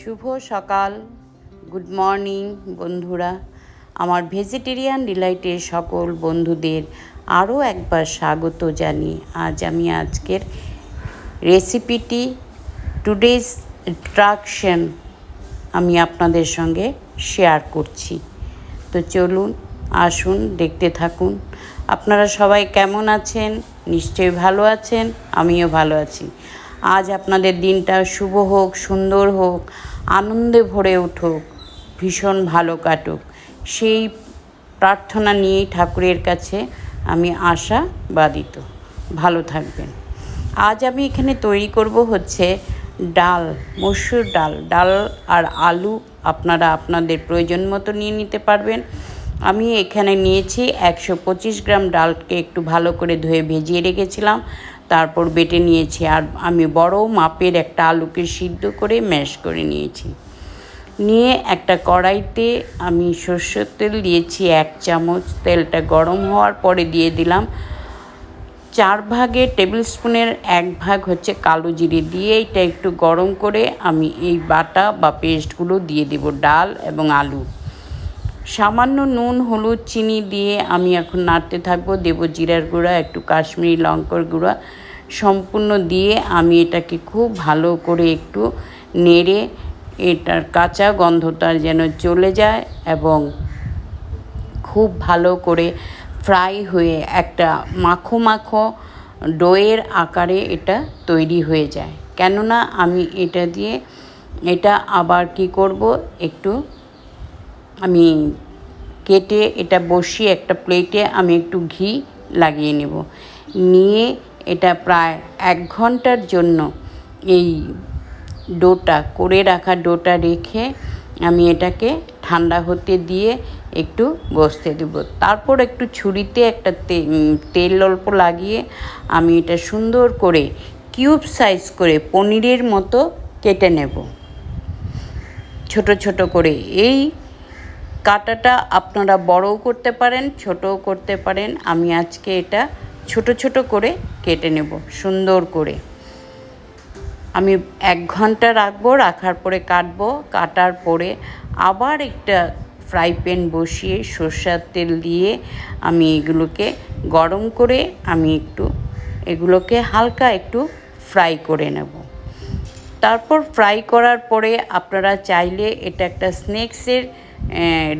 শুভ সকাল। Good morning বন্ধুরা। আমার ভেজিটেরিয়ান ডিলাইটের সকল বন্ধুদের আরও একবার স্বাগত জানিয়ে আজ আমি আজকের রেসিপিটি টুডেজ ট্রাকশন আমি আপনাদের সঙ্গে শেয়ার করছি। তো চলুন, আসুন, দেখতে থাকুন। আপনারা সবাই কেমন আছেন? নিশ্চয়ই ভালো আছেন, আমিও ভালো আছি। আজ আপনাদের দিনটা শুভ হোক, সুন্দর হোক, আনন্দে ভরে উঠুক, ভীষণ ভালো কাটুক। সেই প্রার্থনা নিয়েই ঠাকুরের কাছে আমি আশা বাদিত। ভালো থাকবেন। আজ আমি এখানে তৈরি করব হচ্ছে ডাল, মসুর ডাল। ডাল আর আলু আপনারা আপনাদের প্রয়োজন মতো নিয়ে নিতে পারবেন। আমি এখানে নিয়েছি একশো পঁচিশ গ্রাম ডালকে একটু ভালো করে ধুয়ে ভেজিয়ে রেখেছিলাম। তারপর বেটে নিয়েছি আর আমি বড় মাপের একটা আলুকে সিদ্ধ করে ম্যাশ করে নিয়েছি। নিয়ে একটা কড়াইতে আমি সর্ষের তেল দিয়েছি, এক চামচ। তেলটা গরম হওয়ার পরে দিয়ে দিলাম চার ভাগে টেবিল স্পুনের এক ভাগ হচ্ছে কালো জিরে দিয়ে এটা একটু গরম করে আমি এই বাটা বা পেস্টগুলো দিয়ে দেব ডাল এবং আলু। সামান্য নুন, হলুদ, চিনি দিয়ে আমি এখন নাড়তে থাকব। দেব জিরার গুঁড়া, একটু কাশ্মীরি লঙ্কার গুঁড়া সম্পূর্ণ দিয়ে আমি এটাকে খুব ভালো করে একটু নেড়ে এটার কাঁচা গন্ধটা যেন চলে যায় এবং খুব ভালো করে ফ্রাই হয়ে একটা মাখো মাখো ডোয়ের আকারে এটা তৈরি হয়ে যায়। কেননা আমি এটা দিয়ে, এটা আবার কি করব, একটু আমি কেটে এটা বসিয়ে একটা প্লেটে আমি একটু ঘি লাগিয়ে নেব। নিয়ে এটা প্রায় এক ঘণ্টার জন্য এই ডোটা, করে রাখা ডোটা রেখে আমি এটাকে ঠান্ডা হতে দিয়ে একটু বসতে দেবো। তারপর একটু ছুরিতে একটা তেল অল্প লাগিয়ে আমি এটা সুন্দর করে কিউব সাইজ করে পনিরের মতো কেটে নেব। ছোট ছোট করে এই কাটাটা আপনারা বড়ও করতে পারেন, ছোটও করতে পারেন। আমি আজকে এটা ছোট ছোট করে কেটে নেব, সুন্দর করে। আমি এক ঘণ্টা রাখব, রাখার পরে কাটবো। কাটার পরে আবার একটা ফ্রাই প্যান বসিয়ে সর্ষার তেল দিয়ে আমি এগুলোকে গরম করে আমি একটু এগুলোকে হালকা একটু ফ্রাই করে নেব। তারপর ফ্রাই করার পরে আপনারা চাইলে এটা একটা স্ন্যাক্সের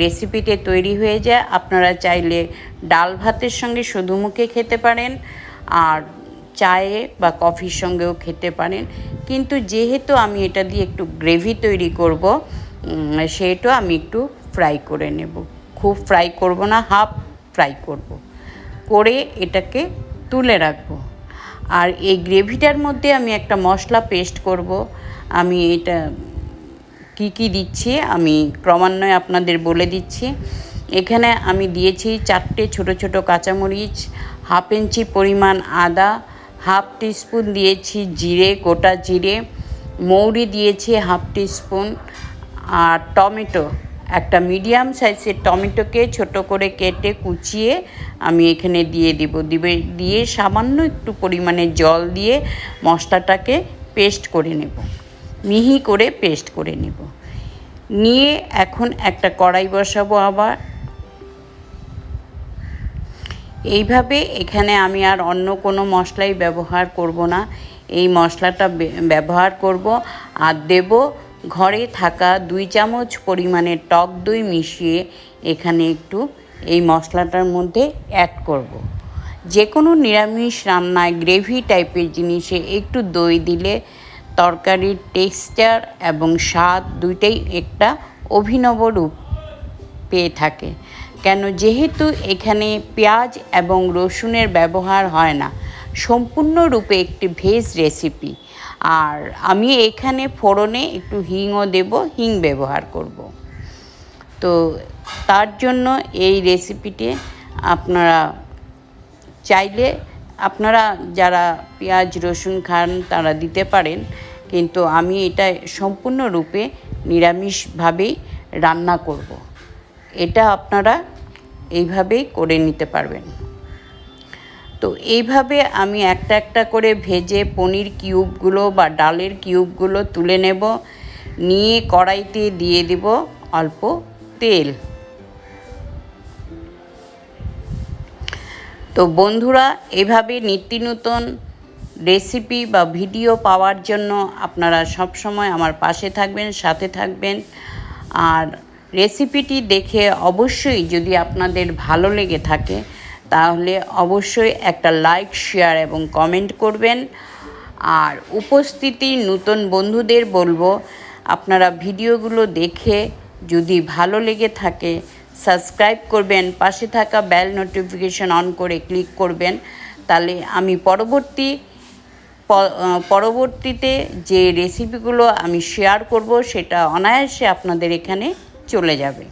রেসিপিতে তৈরি হয়ে যায়। আপনারা চাইলে ডাল ভাতের সঙ্গে শুধু মুখে খেতে পারেন, আর চায়ে বা কফির সঙ্গেও খেতে পারেন। কিন্তু যেহেতু আমি এটা দিয়ে একটু গ্রেভি তৈরি করব সেটা আমি একটু ফ্রাই করে নেব। খুব ফ্রাই করব না হাফ ফ্রাই করব। করে এটাকে তুলে রাখব। আর এই গ্রেভিটার মধ্যে আমি একটা মশলা পেস্ট করব। আমি এটা কি কি দিচ্ছি আমি ক্রমান্বয়ে আপনাদের বলে দিচ্ছি। এখানে আমি দিয়েছি চারটে ছোট ছোট কাঁচামরিচ, হাফ ইঞ্চি পরিমাণ আদা, হাফ টিস্পুন দিয়েছি জিরে, গোটা জিরে, মৌরি দিয়েছি হাফ টিস্পুন, আর টমেটো, একটা মিডিয়াম সাইজের টমেটোকে ছোট করে কেটে কুচিয়ে আমি এখানে দিয়ে দিব। দিবে, দিয়ে সামান্য একটু পরিমাণে জল দিয়ে মশলাটাকে পেস্ট করে নেব। মিহি করে পেস্ট করে নেব। নিয়ে এখন একটা কড়াই বসাবো আবার। এইভাবে এখানে আমি আর অন্য কোনো মশলাই ব্যবহার করব না। এই মশলাটা ব্যবহার করব আর দেব ঘরে থাকা দুই চামচ পরিমাণে টক দই মিশিয়ে এখানে একটু এই মশলাটার মধ্যে অ্যাড করব। যে কোনো নিরামিষ রান্নায় গ্রেভি টাইপের জিনিসে একটু দই দিলে তরকারির টেক্সচার এবং স্বাদ দুইটাই একটা অভিনব রূপ পেয়ে থাকে। কেন যেহেতু এখানে পেঁয়াজ এবং রসুনের ব্যবহার হয় না সম্পূর্ণরূপে একটি ভেজ রেসিপি। আর আমি এখানে ফোড়নে একটু হিংও দেব, হিং ব্যবহার করব। তো তার জন্য এই রেসিপিটি আপনারা চাইলে, আপনারা যারা পেঁয়াজ, রসুন খান তারা দিতে পারেন। কিন্তু আমি এটা সম্পূর্ণরূপে নিরামিষভাবেই রান্না করব। এটা আপনারা এইভাবেই করে নিতে পারবেন তো এইভাবে আমি একটা একটা করে ভেজে পনির কিউবগুলো বা ডালের কিউবগুলো তুলে নেব, নিয়ে কড়াইতে দিয়ে দেব অল্প তেল তো বন্ধুরা, এভাবে নিত্য নতুন রেসিপি বা ভিডিও পাওয়ার জন্য আপনারা সব সময় আমার পাশে থাকবেন, সাথে থাকবেন। আর রেসিপিটি দেখে অবশ্যই যদি আপনাদের ভালো লেগে থাকে, তাহলে অবশ্যই একটা লাইক শেয়ার এবং কমেন্ট করবেন। আর উপস্থিতি নতুন বন্ধুদের বলব, আপনারা ভিডিওগুলো দেখে যদি ভালো লেগে থাকে সাবস্ক্রাইব করবেন, পাশে থাকা বেল নোটিফিকেশন অন করে ক্লিক করবেন। তাহলে আমি পরবর্তী পরবর্তীতে যে রেসিপিগুলো আমি শেয়ার করব, সেটা অনায়াসে আপনাদের এখানে চলে যাবে।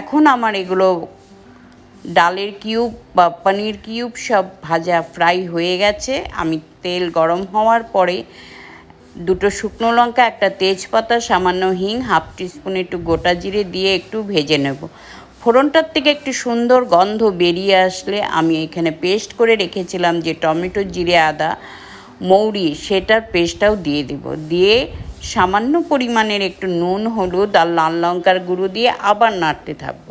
এখন আমার এগুলো ডালের কিউব বা পনির কিউব সব ভাজা ফ্রাই হয়ে গেছে। আমি তেল গরম হওয়ার পরে দুটো শুকনো লঙ্কা, একটা তেজপাতা, সামান্য হিং, হাফ টিস্পুন একটু গোটা জিরে দিয়ে একটু ভেজে নেব। ফোড়নটার থেকে একটু সুন্দর গন্ধ বেরিয়ে আসলে আমি এখানে পেস্ট করে রেখেছিলাম যে টমেটো জিরে, আদা, মৌরি সেটার পেস্টটাও দিয়ে দেব। দিয়ে সামান্য পরিমাণের একটু নুন, হলুদ আর লাল লঙ্কার গুঁড়ো দিয়ে আবার নাড়তে থাকব।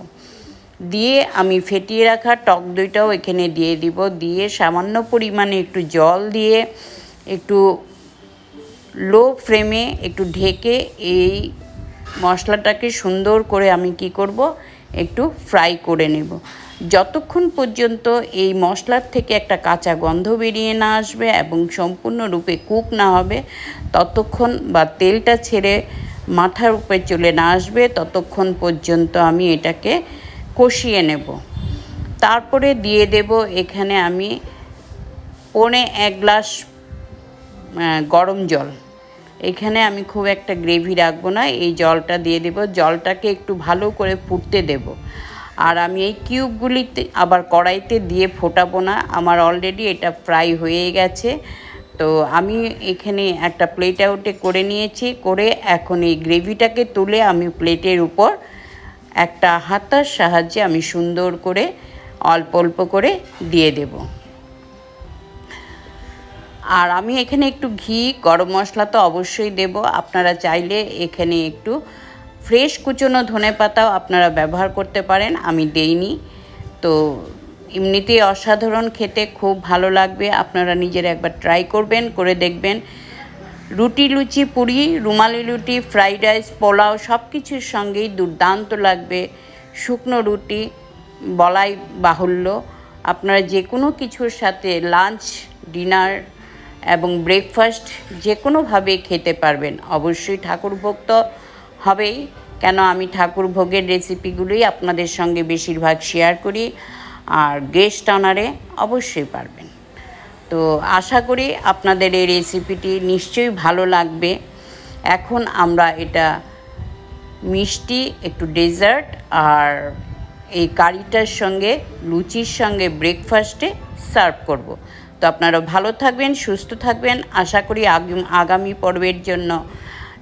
দিয়ে আমি ফেটিয়ে রাখা টক দইটাও এখানে দিয়ে দিব। দিয়ে সামান্য পরিমাণে একটু জল দিয়ে একটু লো ফ্লেমে একটু ঢেকে এই মশলাটাকে সুন্দর করে আমি কি করব একটু ফ্রাই করে নেব। যতক্ষণ পর্যন্ত এই মশলার থেকে একটা কাঁচা গন্ধ বেরিয়ে না আসবে এবং সম্পূর্ণরূপে কুক না হবে, ততক্ষণ বা তেলটা ছেড়ে মাথার উপরে চলে না আসবে, ততক্ষণ পর্যন্ত আমি এটাকে কষিয়ে নেব। তারপরে দিয়ে দেব এখানে আমি পনে এক গ্লাস গরম জল। এখানে আমি খুব একটা গ্রেভি রাখব না, এই জলটা দিয়ে দেব। জলটাকে একটু ভালো করে ফুটতে দেব। আর আমি এই কিউবগুলিতে আবার কড়াইতে দিয়ে ফোটাবো না, আমার অলরেডি এটা ফ্রাই হয়ে গেছে। তো আমি এখানে একটা প্লেট আউটে করে নিয়েছি, করে এখন এই গ্রেভিটাকে তুলে আমি প্লেটের উপর একটা হাতার সাহায্যে আমি সুন্দর করে অল্প অল্প করে দিয়ে দেব। আর আমি এখানে একটু ঘি, গরম মশলা তো অবশ্যই দেব। আপনারা চাইলে এখানে একটু ফ্রেশ কুচনো ধনে পাতাও আপনারা ব্যবহার করতে পারেন, আমি দেইনি। তো এমনিতেই অসাধারণ খেতে, খুব ভালো লাগবে। আপনারা নিজের একবার ট্রাই করবেন, করে দেখবেন। রুটি লুচি, পুরি, রুমালি রুটি ফ্রাইড রাইস পোলাও সব কিছুর সঙ্গেই দুর্দান্ত লাগবে। শুকনো রুটি, বলাই বাহুল্য। আপনারা যে কোনো কিছুর সাথে লাঞ্চ ডিনার এবং ব্রেকফাস্ট যে কোনোভাবে খেতে পারবেন। অবশ্যই ঠাকুর ভোগ তো হবেই। কেন আমি ঠাকুর ভোগের রেসিপিগুলোই আপনাদের সঙ্গে বেশিরভাগ শেয়ার করি। আর গেস্ট অনারে অবশ্যই পারবেন। তো আশা করি আপনাদের এই রেসিপিটি নিশ্চয়ই ভালো লাগবে। এখন আমরা এটা মিষ্টি, একটু ডেজার্ট আর এই কারিটার সঙ্গে, লুচির সঙ্গে ব্রেকফাস্টে সার্ভ করব। তো আপনারা ভালো থাকবেন, সুস্থ থাকবেন। আশা করি আগামী পর্বের জন্য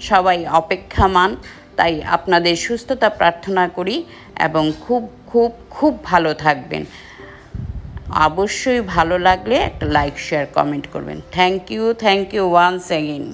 সবাই অপেক্ষামান। তাই আপনাদের সুস্থতা প্রার্থনা করি এবং খুব খুব খুব ভালো থাকবেন। অবশ্যই ভালো লাগলে একটা লাইক শেয়ার কমেন্ট করবেন। Thank you thank you once again